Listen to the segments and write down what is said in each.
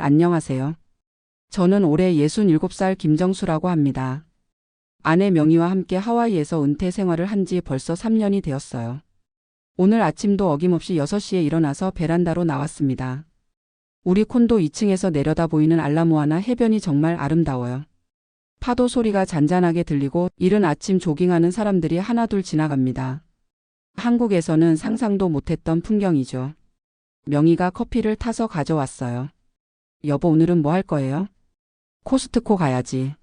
안녕하세요. 저는 올해 67살 김정수라고 합니다. 아내 명희와 함께 하와이에서 은퇴 생활을 한 지 벌써 3년이 되었어요. 오늘 아침도 어김없이 6시에 일어나서 베란다로 나왔습니다. 우리 콘도 2층에서 내려다 보이는 알라모아나 해변이 정말 아름다워요. 파도 소리가 잔잔하게 들리고 이른 아침 조깅하는 사람들이 하나둘 지나갑니다. 한국에서는 상상도 못했던 풍경이죠. 명희가 커피를 타서 가져왔어요. 여보 오늘은 뭐 할 거예요? 코스트코 가야지.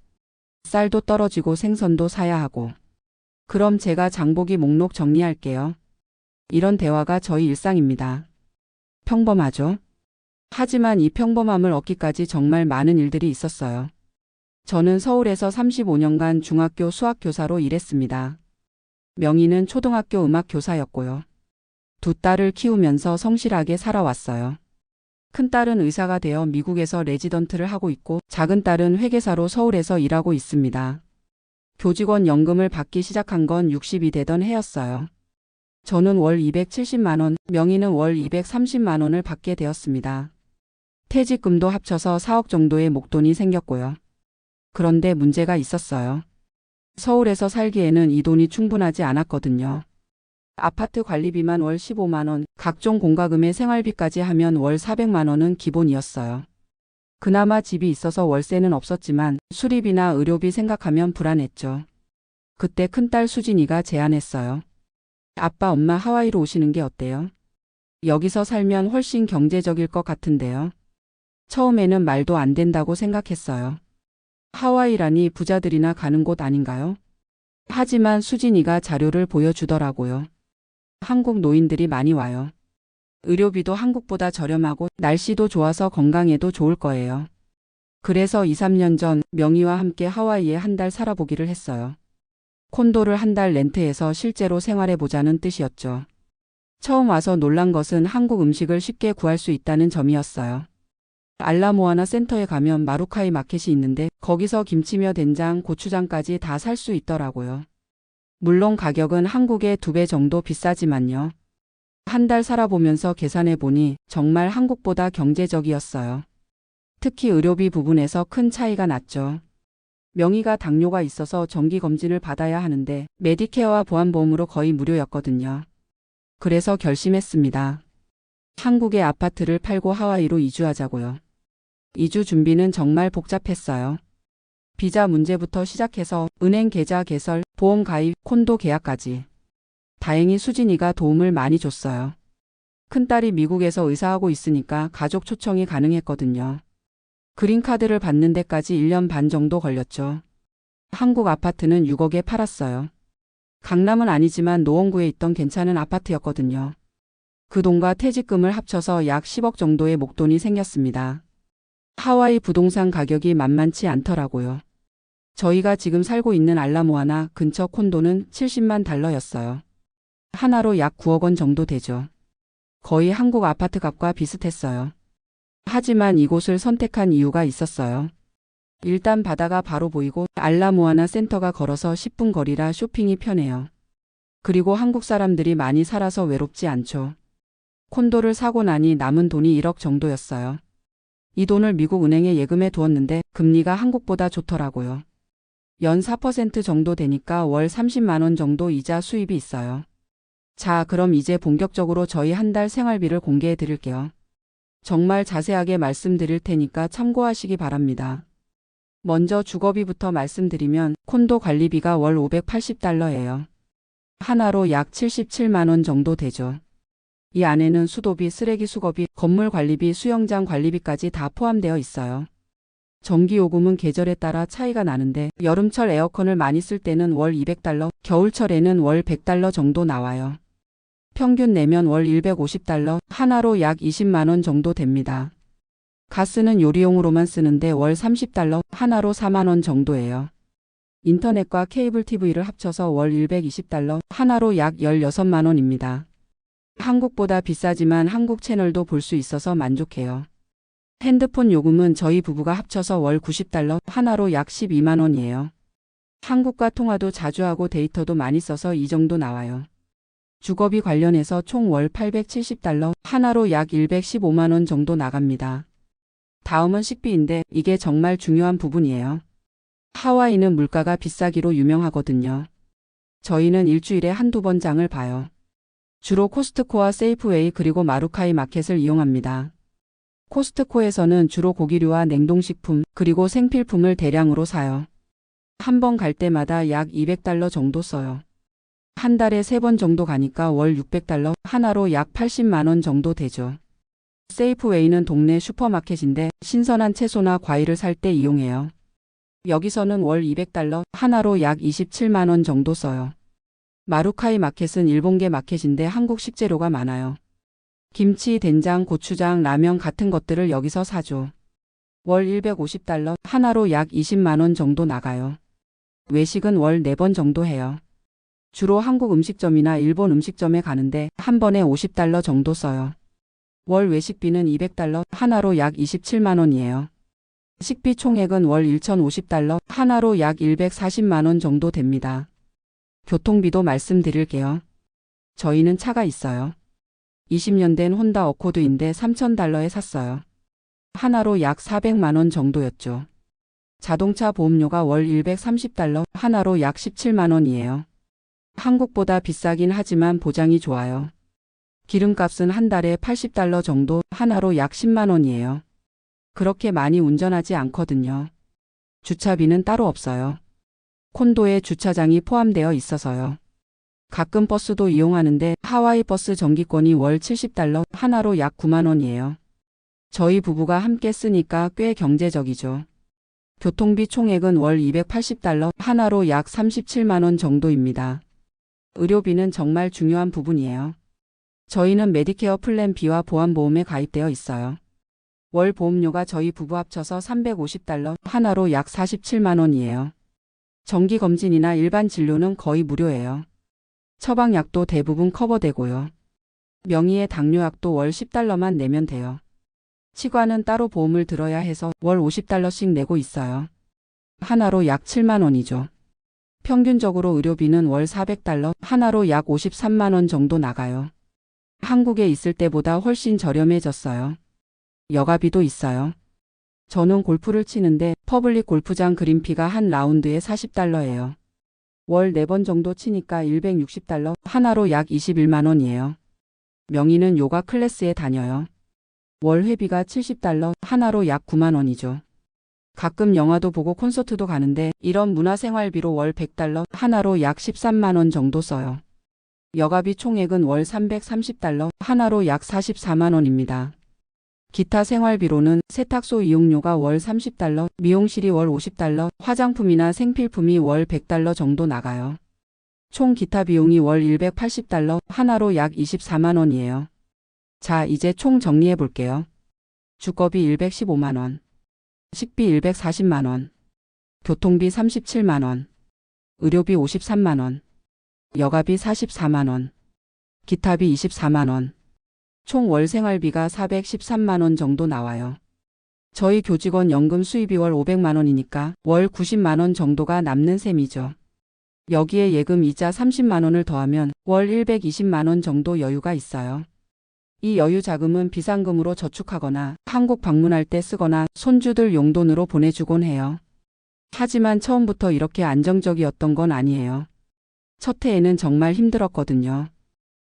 쌀도 떨어지고 생선도 사야 하고. 그럼 제가 장보기 목록 정리할게요. 이런 대화가 저희 일상입니다. 평범하죠? 하지만 이 평범함을 얻기까지 정말 많은 일들이 있었어요. 저는 서울에서 35년간 중학교 수학교사로 일했습니다. 명희는 초등학교 음악교사였고요. 두 딸을 키우면서 성실하게 살아왔어요. 큰 딸은 의사가 되어 미국에서 레지던트를 하고 있고 작은 딸은 회계사로 서울에서 일하고 있습니다. 교직원 연금을 받기 시작한 건 60이 되던 해였어요. 저는 월 270만 원, 명희는 월 230만 원을 받게 되었습니다. 퇴직금도 합쳐서 4억 정도의 목돈이 생겼고요. 그런데 문제가 있었어요. 서울에서 살기에는 이 돈이 충분하지 않았거든요. 아파트 관리비만 월 15만 원, 각종 공과금의 생활비까지 하면 월 400만 원은 기본이었어요. 그나마 집이 있어서 월세는 없었지만 수리비나 의료비 생각하면 불안했죠. 그때 큰딸 수진이가 제안했어요. 아빠 엄마 하와이로 오시는 게 어때요? 여기서 살면 훨씬 경제적일 것 같은데요. 처음에는 말도 안 된다고 생각했어요. 하와이라니 부자들이나 가는 곳 아닌가요? 하지만 수진이가 자료를 보여주더라고요. 한국 노인들이 많이 와요. 의료비도 한국보다 저렴하고 날씨도 좋아서 건강에도 좋을 거예요. 그래서 2, 3년 전 명희와 함께 하와이에 한 달 살아보기를 했어요. 콘도를 한 달 렌트해서 실제로 생활해 보자는 뜻이었죠. 처음 와서 놀란 것은 한국 음식을 쉽게 구할 수 있다는 점이었어요. 알라모아나 센터에 가면 마루카이 마켓이 있는데 거기서 김치며 된장, 고추장까지 다 살 수 있더라고요. 물론 가격은 한국의 두 배 정도 비싸지만요. 한 달 살아보면서 계산해 보니 정말 한국보다 경제적이었어요. 특히 의료비 부분에서 큰 차이가 났죠. 명의가 당뇨가 있어서 정기 검진을 받아야 하는데 메디케어와 보안보험으로 거의 무료였거든요. 그래서 결심했습니다. 한국의 아파트를 팔고 하와이로 이주하자고요. 이주 준비는 정말 복잡했어요. 비자 문제부터 시작해서 은행 계좌 개설, 보험 가입, 콘도 계약까지. 다행히 수진이가 도움을 많이 줬어요. 큰딸이 미국에서 의사하고 있으니까 가족 초청이 가능했거든요. 그린카드를 받는 데까지 1년 반 정도 걸렸죠. 한국 아파트는 6억에 팔았어요. 강남은 아니지만 노원구에 있던 괜찮은 아파트였거든요. 그 돈과 퇴직금을 합쳐서 약 10억 정도의 목돈이 생겼습니다. 하와이 부동산 가격이 만만치 않더라고요. 저희가 지금 살고 있는 알라모아나 근처 콘도는 70만 달러였어요. 하나로 약 9억 원 정도 되죠. 거의 한국 아파트 값과 비슷했어요. 하지만 이곳을 선택한 이유가 있었어요. 일단 바다가 바로 보이고 알라모아나 센터가 걸어서 10분 거리라 쇼핑이 편해요. 그리고 한국 사람들이 많이 살아서 외롭지 않죠. 콘도를 사고 나니 남은 돈이 1억 정도였어요. 이 돈을 미국 은행에 예금해 두었는데 금리가 한국보다 좋더라고요. 연 4% 정도 되니까 월 30만 원 정도 이자 수입이 있어요. 자, 그럼 이제 본격적으로 저희 한 달 생활비를 공개해 드릴게요. 정말 자세하게 말씀드릴 테니까 참고하시기 바랍니다. 먼저 주거비부터 말씀드리면 콘도 관리비가 월 580달러예요. 하나로 약 77만 원 정도 되죠. 이 안에는 수도비, 쓰레기 수거비, 건물 관리비, 수영장 관리비까지 다 포함되어 있어요. 전기요금은 계절에 따라 차이가 나는데 여름철 에어컨을 많이 쓸 때는 월 200달러, 겨울철에는 월 100달러 정도 나와요. 평균 내면 월 150달러, 하나로 약 20만원 정도 됩니다. 가스는 요리용으로만 쓰는데 월 30달러, 하나로 4만원 정도예요. 인터넷과 케이블 TV를 합쳐서 월 120달러, 하나로 약 16만원입니다. 한국보다 비싸지만 한국 채널도 볼 수 있어서 만족해요. 핸드폰 요금은 저희 부부가 합쳐서 월 90달러, 하나로 약 12만 원이에요. 한국과 통화도 자주 하고 데이터도 많이 써서 이 정도 나와요. 주거비 관련해서 총 월 870달러, 하나로 약 115만 원 정도 나갑니다. 다음은 식비인데 이게 정말 중요한 부분이에요. 하와이는 물가가 비싸기로 유명하거든요. 저희는 일주일에 한두 번 장을 봐요. 주로 코스트코와 세이프웨이 그리고 마루카이 마켓을 이용합니다. 코스트코에서는 주로 고기류와 냉동식품 그리고 생필품을 대량으로 사요. 한 번 갈 때마다 약 200달러 정도 써요. 한 달에 세 번 정도 가니까 월 600달러, 하나로 약 80만 원 정도 되죠. 세이프웨이는 동네 슈퍼마켓인데 신선한 채소나 과일을 살 때 이용해요. 여기서는 월 200달러, 하나로 약 27만 원 정도 써요. 마루카이 마켓은 일본계 마켓인데 한국 식재료가 많아요. 김치, 된장, 고추장, 라면 같은 것들을 여기서 사죠. 월 150달러, 하나로 약 20만 원 정도 나가요. 외식은 월 4번 정도 해요. 주로 한국 음식점이나 일본 음식점에 가는데 한 번에 50달러 정도 써요. 월 외식비는 200달러, 하나로 약 27만 원이에요. 식비 총액은 월 1,050달러, 하나로 약 140만 원 정도 됩니다. 교통비도 말씀드릴게요. 저희는 차가 있어요. 20년 된 혼다 어코드인데 3,000달러에 샀어요. 하나로 약 400만 원 정도였죠. 자동차 보험료가 월 130달러, 하나로 약 17만 원이에요. 한국보다 비싸긴 하지만 보장이 좋아요. 기름값은 한 달에 80달러 정도, 하나로 약 10만 원이에요. 그렇게 많이 운전하지 않거든요. 주차비는 따로 없어요. 콘도에 주차장이 포함되어 있어서요. 가끔 버스도 이용하는데 하와이 버스 정기권이 월 70달러, 하나로 약 9만 원이에요. 저희 부부가 함께 쓰니까 꽤 경제적이죠. 교통비 총액은 월 280달러, 하나로 약 37만 원 정도입니다. 의료비는 정말 중요한 부분이에요. 저희는 메디케어 플랜 B와 보안보험에 가입되어 있어요. 월 보험료가 저희 부부 합쳐서 350달러, 하나로 약 47만 원이에요. 정기검진이나 일반 진료는 거의 무료예요. 처방약도 대부분 커버되고요. 명의의 당뇨약도 월 10달러만 내면 돼요. 치과는 따로 보험을 들어야 해서 월 50달러씩 내고 있어요. 하나로 약 7만 원이죠. 평균적으로 의료비는 월 400달러, 하나로 약 53만 원 정도 나가요. 한국에 있을 때보다 훨씬 저렴해졌어요. 여가비도 있어요. 저는 골프를 치는데 퍼블릭 골프장 그린피가 한 라운드에 40달러예요. 월 4번 정도 치니까 160달러, 하나로 약 21만 원이에요. 명의는 요가 클래스에 다녀요. 월 회비가 70달러, 하나로 약 9만 원이죠. 가끔 영화도 보고 콘서트도 가는데 이런 문화생활비로 월 100달러, 하나로 약 13만 원 정도 써요. 여가비 총액은 월 330달러, 하나로 약 44만 원입니다. 기타 생활비로는 세탁소 이용료가 월 30달러, 미용실이 월 50달러, 화장품이나 생필품이 월 100달러 정도 나가요. 총 기타 비용이 월 180달러, 하나로 약 24만 원이에요. 자, 이제 총 정리해 볼게요. 주거비 115만 원, 식비 140만 원, 교통비 37만 원, 의료비 53만 원, 여가비 44만 원, 기타비 24만 원, 총 월 생활비가 413만 원 정도 나와요. 저희 교직원 연금 수입이 월 500만 원이니까 월 90만 원 정도가 남는 셈이죠. 여기에 예금 이자 30만 원을 더하면 월 120만 원 정도 여유가 있어요. 이 여유 자금은 비상금으로 저축하거나 한국 방문할 때 쓰거나 손주들 용돈으로 보내주곤 해요. 하지만 처음부터 이렇게 안정적이었던 건 아니에요. 첫 해에는 정말 힘들었거든요.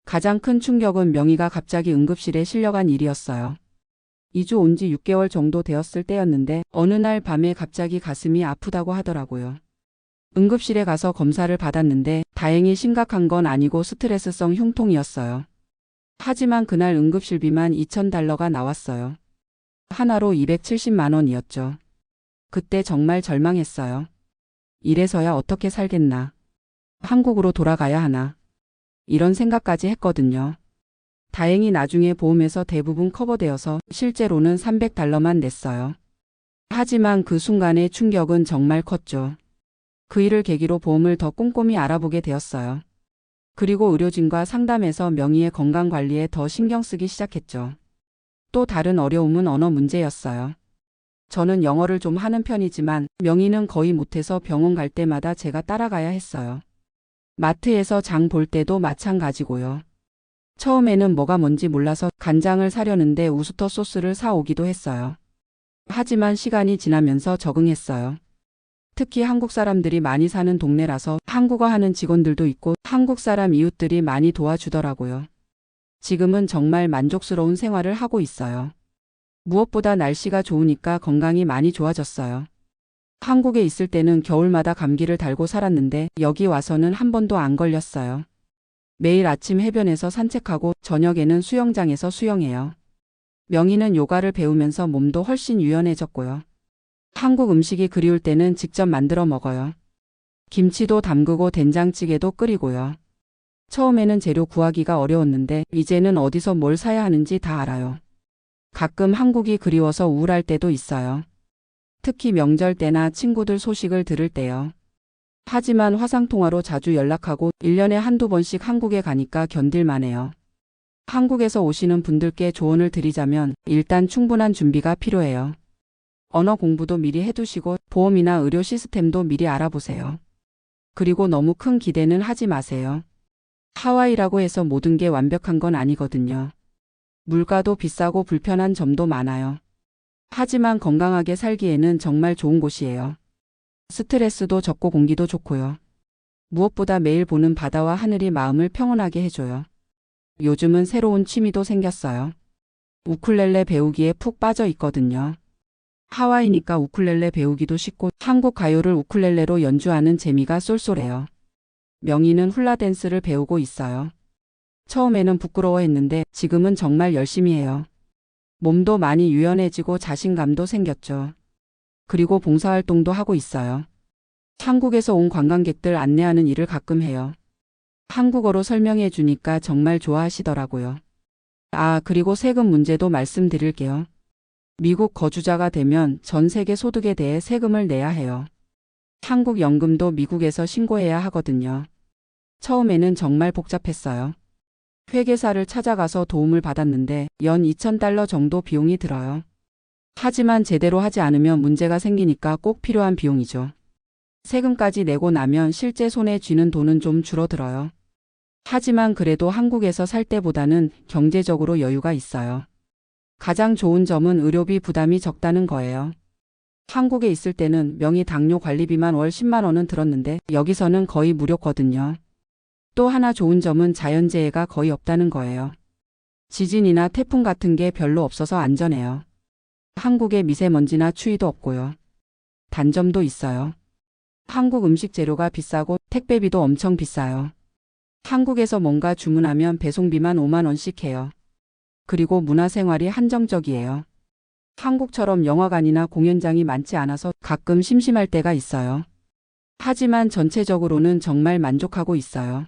가장 큰 충격은 명희가 갑자기 응급실에 실려간 일이었어요. 2주 온 지 6개월 정도 되었을 때였는데 어느 날 밤에 갑자기 가슴이 아프다고 하더라고요. 응급실에 가서 검사를 받았는데 다행히 심각한 건 아니고 스트레스성 흉통이었어요. 하지만 그날 응급실비만 2,000달러가 나왔어요. 하나로 270만 원이었죠. 그때 정말 절망했어요. 이래서야 어떻게 살겠나. 한국으로 돌아가야 하나. 이런 생각까지 했거든요. 다행히 나중에 보험에서 대부분 커버되어서 실제로는 300달러만 냈어요. 하지만 그 순간의 충격은 정말 컸죠. 그 일을 계기로 보험을 더 꼼꼼히 알아보게 되었어요. 그리고 의료진과 상담해서 명의의 건강 관리에 더 신경 쓰기 시작했죠. 또 다른 어려움은 언어 문제였어요. 저는 영어를 좀 하는 편이지만 명의는 거의 못해서 병원 갈 때마다 제가 따라가야 했어요. 마트에서 장 볼 때도 마찬가지고요. 처음에는 뭐가 뭔지 몰라서 간장을 사려는데 우스터 소스를 사 오기도 했어요. 하지만 시간이 지나면서 적응했어요. 특히 한국 사람들이 많이 사는 동네라서 한국어 하는 직원들도 있고 한국 사람 이웃들이 많이 도와주더라고요. 지금은 정말 만족스러운 생활을 하고 있어요. 무엇보다 날씨가 좋으니까 건강이 많이 좋아졌어요. 한국에 있을 때는 겨울마다 감기를 달고 살았는데 여기 와서는 한 번도 안 걸렸어요. 매일 아침 해변에서 산책하고 저녁에는 수영장에서 수영해요. 명희는 요가를 배우면서 몸도 훨씬 유연해졌고요. 한국 음식이 그리울 때는 직접 만들어 먹어요. 김치도 담그고 된장찌개도 끓이고요. 처음에는 재료 구하기가 어려웠는데 이제는 어디서 뭘 사야 하는지 다 알아요. 가끔 한국이 그리워서 우울할 때도 있어요. 특히 명절 때나 친구들 소식을 들을 때요. 하지만 화상통화로 자주 연락하고 1년에 한두 번씩 한국에 가니까 견딜만 해요. 한국에서 오시는 분들께 조언을 드리자면 일단 충분한 준비가 필요해요. 언어 공부도 미리 해두시고 보험이나 의료 시스템도 미리 알아보세요. 그리고 너무 큰 기대는 하지 마세요. 하와이라고 해서 모든 게 완벽한 건 아니거든요. 물가도 비싸고 불편한 점도 많아요. 하지만 건강하게 살기에는 정말 좋은 곳이에요. 스트레스도 적고 공기도 좋고요. 무엇보다 매일 보는 바다와 하늘이 마음을 평온하게 해줘요. 요즘은 새로운 취미도 생겼어요. 우쿨렐레 배우기에 푹 빠져 있거든요. 하와이니까 우쿨렐레 배우기도 쉽고 한국 가요를 우쿨렐레로 연주하는 재미가 쏠쏠해요. 명희는 훌라댄스를 배우고 있어요. 처음에는 부끄러워했는데 지금은 정말 열심히 해요. 몸도 많이 유연해지고 자신감도 생겼죠. 그리고 봉사활동도 하고 있어요. 한국에서 온 관광객들 안내하는 일을 가끔 해요. 한국어로 설명해 주니까 정말 좋아하시더라고요. 아, 그리고 세금 문제도 말씀드릴게요. 미국 거주자가 되면 전 세계 소득에 대해 세금을 내야 해요. 한국 연금도 미국에서 신고해야 하거든요. 처음에는 정말 복잡했어요. 회계사를 찾아가서 도움을 받았는데 연 2,000달러 정도 비용이 들어요. 하지만 제대로 하지 않으면 문제가 생기니까 꼭 필요한 비용이죠. 세금까지 내고 나면 실제 손에 쥐는 돈은 좀 줄어들어요. 하지만 그래도 한국에서 살 때보다는 경제적으로 여유가 있어요. 가장 좋은 점은 의료비 부담이 적다는 거예요. 한국에 있을 때는 명의 당뇨 관리비만 월 10만 원은 들었는데 여기서는 거의 무료거든요. 또 하나 좋은 점은 자연재해가 거의 없다는 거예요. 지진이나 태풍 같은 게 별로 없어서 안전해요. 한국에 미세먼지나 추위도 없고요. 단점도 있어요. 한국 음식 재료가 비싸고 택배비도 엄청 비싸요. 한국에서 뭔가 주문하면 배송비만 5만 원씩 해요. 그리고 문화생활이 한정적이에요. 한국처럼 영화관이나 공연장이 많지 않아서 가끔 심심할 때가 있어요. 하지만 전체적으로는 정말 만족하고 있어요.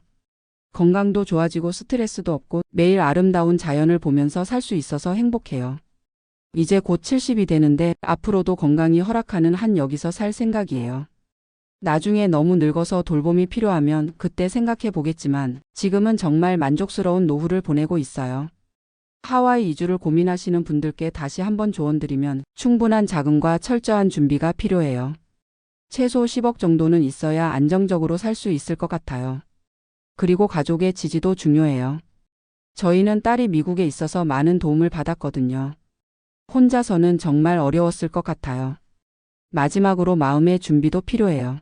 건강도 좋아지고 스트레스도 없고 매일 아름다운 자연을 보면서 살 수 있어서 행복해요. 이제 곧 70이 되는데 앞으로도 건강이 허락하는 한 여기서 살 생각이에요. 나중에 너무 늙어서 돌봄이 필요하면 그때 생각해 보겠지만 지금은 정말 만족스러운 노후를 보내고 있어요. 하와이 이주를 고민하시는 분들께 다시 한번 조언드리면 충분한 자금과 철저한 준비가 필요해요. 최소 10억 정도는 있어야 안정적으로 살 수 있을 것 같아요. 그리고 가족의 지지도 중요해요. 저희는 딸이 미국에 있어서 많은 도움을 받았거든요. 혼자서는 정말 어려웠을 것 같아요. 마지막으로 마음의 준비도 필요해요.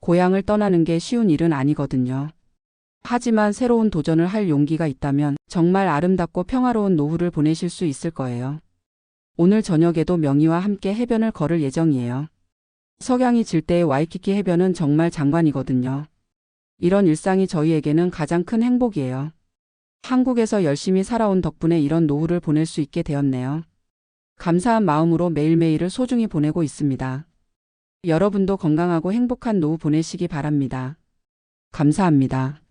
고향을 떠나는 게 쉬운 일은 아니거든요. 하지만 새로운 도전을 할 용기가 있다면 정말 아름답고 평화로운 노후를 보내실 수 있을 거예요. 오늘 저녁에도 명희와 함께 해변을 걸을 예정이에요. 석양이 질 때의 와이키키 해변은 정말 장관이거든요. 이런 일상이 저희에게는 가장 큰 행복이에요. 한국에서 열심히 살아온 덕분에 이런 노후를 보낼 수 있게 되었네요. 감사한 마음으로 매일매일을 소중히 보내고 있습니다. 여러분도 건강하고 행복한 노후 보내시기 바랍니다. 감사합니다.